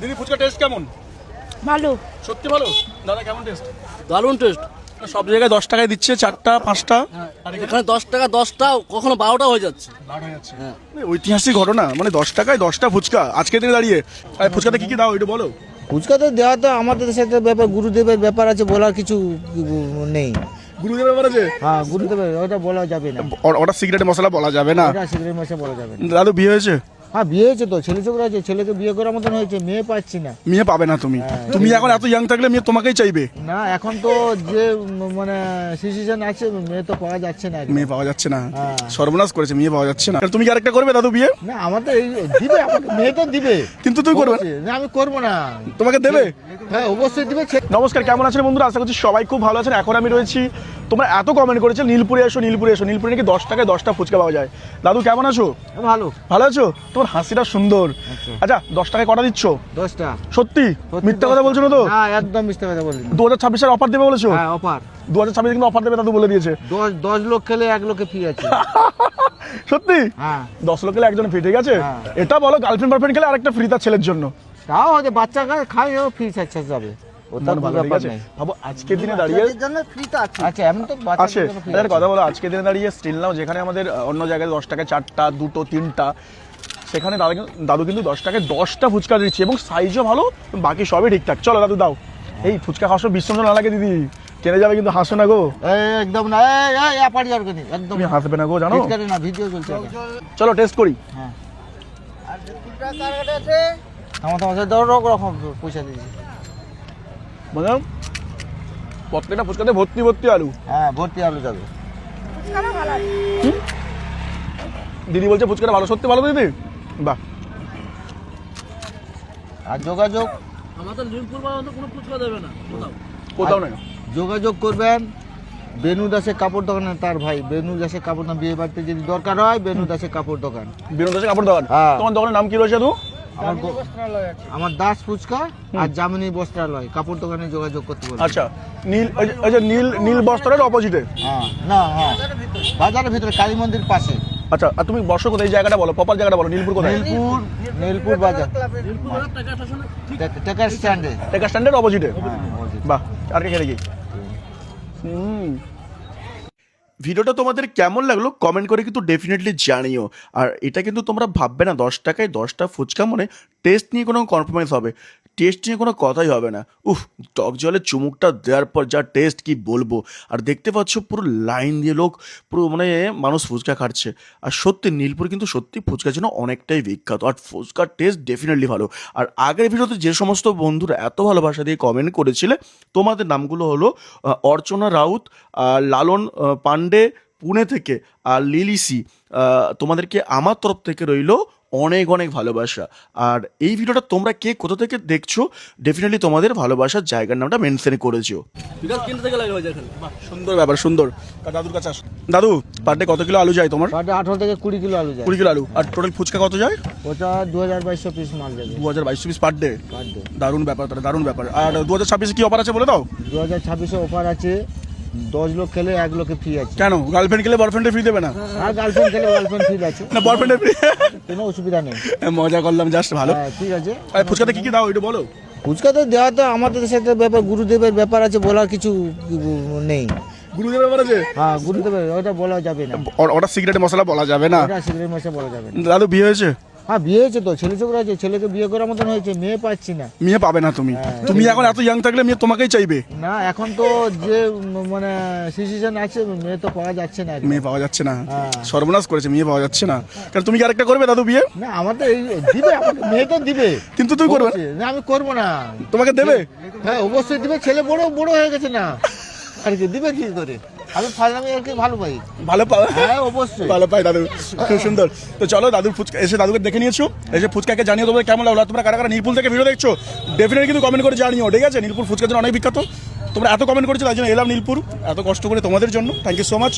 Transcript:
দিদি ফুচকা টেস্ট কেমন? ভালো। সত্যি ভালো? দাদা কেমন টেস্ট দারুণ টেস্ট সব জায়গায় দশ টাকায় দিচ্ছে চারটা পাঁচটা। আর এখানে দশ টাকা দশটা কখনো বারোটা হয়ে যাচ্ছে। হয়ে যাচ্ছে। মানে ঐতিহাসিক ঘটনা মানে দশ টাকায় দশটা ফুচকা। আজকে দিনে দাঁড়িয়ে আর ফুচকাতে কি কি দাও একটু বলো। ফুচকা তো দেওয়া তো আমাদের সাথে ব্যাপার গুরুদেবের ব্যাপার আছে বলার কিছু নেই। গুরুদেবের ব্যাপার আছে? হ্যাঁ গুরুদেবের ওটা বলা যাবে না। ওটা সিগারেট মশলা বলা যাবে না। ওটা সিগারেট মশা বলা যাবে না। দাদু বিয়ে হয়েছে? হ্যাঁ বিয়ে হয়েছে তো ছেলে ছোকরা আছে ছেলেকে বিয়ে করার মতন হয়েছে মেয়ে পাচ্ছি না। মেয়ে পাবে না তুমি। তুমি এখন এত ইয়াং থাকলে মেয়ে তোমাকেই চাইবে। না এখন তো যে মানে সিচুয়েশন আছে মেয়ে তো পাওয়া যাচ্ছে না মেয়ে পাওয়া যাচ্ছে না। হ্যাঁ। সর্বনাশ করেছে মেয়ে পাওয়া যাচ্ছে না। তুমি কি আরেকটা করবে দাদু বিয়ে? না আমার তো এই দিবে আমাকে মেয়ে তো দিবে। কিন্তু তুই করবে না। আমি করব না। তোমাকে দেবে? হ্যাঁ অবশ্যই দিবে নমস্কার কেমন আছেন বন্ধুরা? আশা করছি সবাই খুব ভালো আছেন। এখন আমি রয়েছি তোমরা এত কমেন্ট করেছ নীলপুরে এসো নীলপুরে এসো। নীলপুরে নাকি দশ টাকায় দশটা ফুচকা পাওয়া যায়। দাদু কেমন আছো? ভালো। ভালো আছো? তোমার হাসিটা সুন্দর। আচ্ছা। দশ টাকায় কটা দিচ্ছ? দশটা। সত্যি? মিথ্যা কথা বলছো না তো? একদম মিথ্যে কথা বলি দু হাজার ছাব্বিশের অফার দেবে বলেছ? হ্যাঁ অফার। দু হাজার ছাব্বিশে কিন্তু অফার দেবে দাদু বলে দিয়েছে। দশ দশ লোক খেলে এক লোকে ফ্রি আছে। সত্যি? দশ লোক খেলে একজন ফ্রি ঠিক আছে? হ্যাঁ। এটা বলো গার্লফ্রেন্ড বয়ফ্রেন্ড খেলে আরেকটা ফ্রি তার ছেলের জন্য। তাও হচ্ছে বাচ্চা খায় ও ফ্রি আচ্ছা যাবে। ওটা ভালো ঠিক আছে? ভাবো আজকের দিনে দাঁড়িয়ে আচ্ছা এমন তো আছে একটা কথা বলো আজকের দিনে দাঁড়িয়ে স্টিল নাও যেখানে আমাদের অন্য জায়গায় দশ টাকায় চারটা দুটো তিনটা সেখানে দাদা দাদু কিন্তু দশ টাকায় দশটা ফুচকা দিচ্ছে এবং সাইজও ভালো বাকি সবই ঠিকঠাক। চলো দাদু দাও। এই ফুচকা খাওয়ার বিশ্বন্ধ না লাগে দিদি। কেনে যাবে কিন্তু হাসো না গো। একদম না একদম। হাসবে না গো জানো? না ভিডিও চলছে চলো টেস্ট করি। হ্যাঁ। রকম পয়সা দিয়েছি। বুঝলাম প্রত্যেকটা ফুচকাতে ভর্তি ভর্তি আলু। হ্যাঁ ভর্তি আলু যাবে। দিদি বলছে ফুচকাটা ভালো সত্যি ভালো দিদি? বাহ। আর যোগাযোগ? আমাদের লিমপুর বাজারে কোনো ফুচকা দেবে না কোথাও। কোথাও নয় যোগাযোগ করবেন বেনু দাসের কাপড় দোকানে তার ভাই বেনু দাসের কাপড় দোকান বিয়ে বাড়িতে যদি দরকার হয় বেনু দাসের কাপড় দোকান। বেনু দাসের কাপড় দোকান? হ্যাঁ। তোমার দোকানের নাম কি রয়েছে তো আমার আমার দাস ফুচকা আর জামিনী বস্ত্রালয় কাপড় দোকানে যোগাযোগ করতে বলবেন আচ্ছা নীল ওই যে- ওই নীল নীল বস্ত্রের অপোজিটে হ্যাঁ না হ্যাঁ। বাজারের ভিতরে কালী মন্দির পাশে। আচ্ছা আর তুমি বর্ষক কোথায়? এই জায়গাটা বলো প্রপার জায়গাটা বলো নীলপুর কোথায়? নীলপুর নীলপুর বাজার। টেকার স্ট্যান্ডে। টেকা স্ট্যান্ডের অপোজিটে হ্যাঁ, বাহ আর কে খেলে কি? ভিডিওটা তোমাদের কেমন লাগল কমেন্ট করে কিন্তু ডেফিনেটলি জানিও। আর এটা কিন্তু তোমরা ভাববে না, দশ টাকায় দশটা ফুচকা মনে টেস্ট নিয়ে কোনো কম্প্রোমাইজ হবে। টেস্ট নিয়ে কোনো কথাই হবে না। উফ, টক জলে চুমুকটা দেওয়ার পর যা টেস্ট কি বলব? আর দেখতে পাচ্ছ পুরো লাইন দিয়ে লোক পুরো মানে মানুষ ফুচকা খাচ্ছে। আর সত্যি, নীলপুর কিন্তু সত্যি ফুচকার জন্য অনেকটাই বিখ্যাত। আর ফুচকার টেস্ট ডেফিনেটলি ভালো। আর আগের ভিডিওতে যে সমস্ত বন্ধুরা এত ভালোবাসা দিয়ে কমেন্ট করেছিলে, তোমাদের নামগুলো হলো অর্চনা রাউত লালন পান্ডে পুনে থেকে আর লিলিসি তোমাদেরকে আমার তরফ থেকে রইল অনেক অনেক ভালোবাসা। আর এই ভিডিওটা তোমরা কে কোথা থেকে দেখছ ডেফিনেটলি তোমাদের ভালোবাসার জায়গার নামটা মেনশন করেছ। সুন্দর ব্যাপার সুন্দর। দাদুর কাছে আসো। দাদু পার ডে কত কিলো আলু যায় তোমার? আঠারো থেকে কুড়ি কিলো আলু যায়। কুড়ি কিলো আলু। আর টোটাল ফুচকা কত যায়? ওটা দু হাজার বাইশশো পিস মাল যাবে দু হাজার বাইশশো piece per day per day দারুণ ব্যাপার তাহলে দারুণ ব্যাপার। আর দু হাজার ছাব্বিশে কি অফার আছে বলে দাও? দু হাজার ছাব্বিশে অফার আছে দশ লোক খেলে এক লোকে ফ্রি আছে। কেন? গার্লফ্রেন্ড গেলে বয়ফ্রেন্ডে ফ্রি দেবে না? আর গার্লফ্রেন্ড খেলে গার্লফ্রেন্ড ফ্রি আছে। না বয়ফ্রেন্ডে ফ্রি কোনো অসুবিধা নেই। মজা করলাম জাস্ট ভালো। হ্যাঁ ঠিক আছে। আর ফুচকাতে কি কি দাও একটু বলো। ফুচকা তো দেওয়া তো আমাদের সাথে ব্যাপার গুরুদেবের ব্যাপার আছে বলার কিছু নেই। গুরুদেবের ব্যাপার আছে? হ্যাঁ গুরুদেবের ওটা বলা যাবে না। ওটা সিগারেট মশলা বলা যাবে না। ওটা সিগারেট মশা বলা যাবে না। দাদু বিয়ে হয়েছে? হ্যাঁ বিয়ে হয়েছে তো? ছেলে ছোকরা আছে ছেলেকে বিয়ে করার মতন হয়েছে মেয়ে পাচ্ছি না। মেয়ে পাবে না তুমি। হ্যাঁ। তুমি এখন এত ইয়াং থাকলে মেয়ে তোমাকেই চাইবে। না এখন তো যে মানে সিচুয়েশন আছে মেয়ে তো পাওয়া যাচ্ছে না মেয়ে পাওয়া যাচ্ছে না। হ্যাঁ। সর্বনাশ করেছে মেয়ে পাওয়া যাচ্ছে না। কারণ তুমি কি আরেকটা করবে দাদু বিয়ে? না আমার তো এই দিবে আমাকে মেয়ে তো দিবে। কিন্তু তুই করবে। না আমি করব না। তোমাকে দেবে? হ্যাঁ অবশ্যই দিবে। ছেলে বড় বড় হয়ে গেছে না। আর কি দিবে কি করে? আমি ফাজলামি আর কি ভালো পাই। ভালো পাবে হ্যাঁ অবশ্যই। ভালো পাই দাদু। খুব সুন্দর। তো চলো দাদুর ফুচকা এসে দাদুকে দেখে নিয়েছো। এসে ফুচকাকে জানিয়ে তোমাদের কেমন লাগল। তোমরা কারা কারা নীলপুর থেকে ভিডিও দেখছ ডেফিনেটলি কিন্তু কমেন্ট করে জানিও ঠিক আছে? নীলপুর ফুচকার জন্য অনেক বিখ্যাত। তোমরা এত কমেন্ট করেছ তাই জন্য এলাম নীলপুর এত কষ্ট করে তোমাদের জন্য। Thank you so much